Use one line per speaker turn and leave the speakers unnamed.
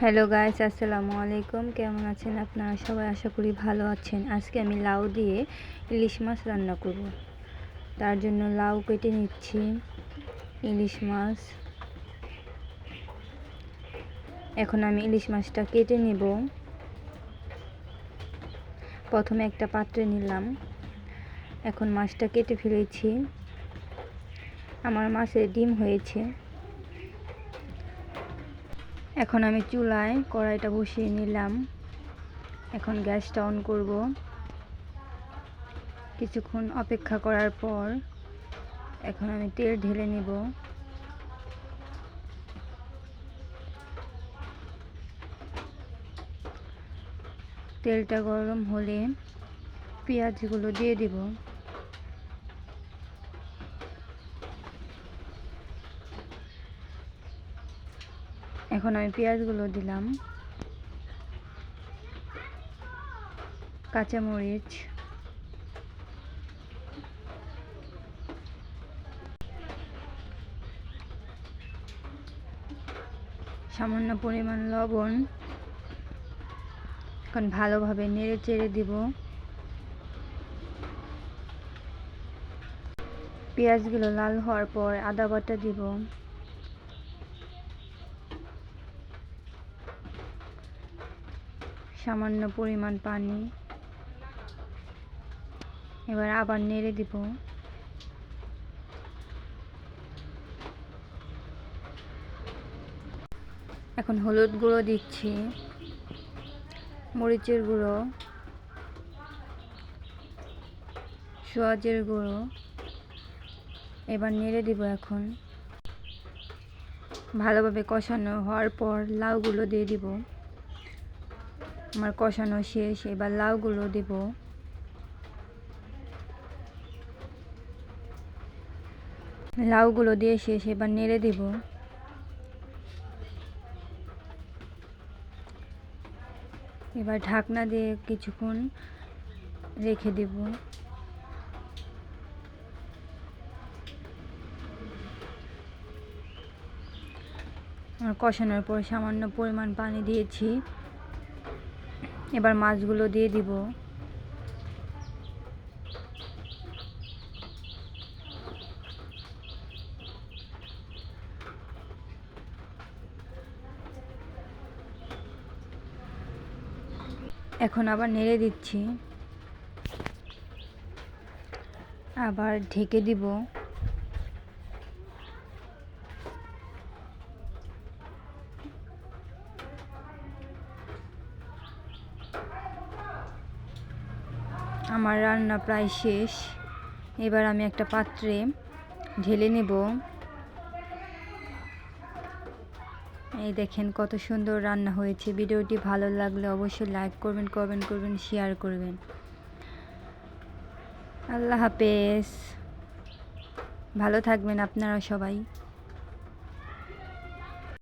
Hello guys আসসালামু আলাইকুম। কেমন আছেন আপনারা? সবাই আশা করি ভালো আছেন। আজকে আমি লাউ দিয়ে ইলিশ মাছ রান্না করব। তার জন্য লাউ কেটে নিচ্ছি, ইলিশ মাছ। এখন আমি ইলিশ মাছটা কেটে নেব। প্রথমে একটা পাত্রে নিলাম। এখন মাছটা কেটে ফেলেছি। আমার মাছের ডিম হয়েছে। এখন আমি চুলায় কড়াইটা বসিয়ে নিলাম। এখন গ্যাসটা অন করব। কিছুক্ষণ অপেক্ষা করার পর এখন আমি তেল ঢেলে নেব। তেলটা গরম হলে পেঁয়াজগুলো দিয়ে দিব। এখন আমি পেঁয়াজগুলো দিলাম। কাঁচামরিচ। সামান্য পরিমাণ লবণ। এখন ভালোভাবে নেড়ে চেড়ে দিব। পেঁয়াজগুলো লাল হওয়ার পর আদা বাটা দিব। সামান্য পরিমাণ পানি। এবার আবার নেড়ে দিব। এখন হলুদ গুঁড়ো দিচ্ছি, মরিচের গুঁড়ো, সোয়াজের গুঁড়ো। এবার নেড়ে দিব এখন। ভালোভাবে কষানো হওয়ার পর লাউগুলো দিয়ে দিব। আমার কষানো শেষ, এবার লাউগুলো দেব। লাউগুলো দিয়ে শেষ, এবার নেড়ে দেব। এবার ঢাকনা দিয়ে কিছুক্ষণ রেখে দেব। আমার কষানোর পর সামান্য পরিমাণ পানি দিয়েছি। এবার মাছগুলো দিয়ে দিব। এখন আবার নেড়ে দিচ্ছি। আবার ঢেকে দিব। আমার রান্না প্রায় শেষ। এবার আমি একটা পাত্রে ঢেলে নেব। এই দেখেন কত সুন্দর রান্না হয়েছে। ভিডিওটি ভালো লাগলে অবশ্যই লাইক করবেন, কমেন্ট করবেন, শেয়ার করবেন। আল্লাহ হাফেজ। ভালো থাকবেন আপনারা সবাই।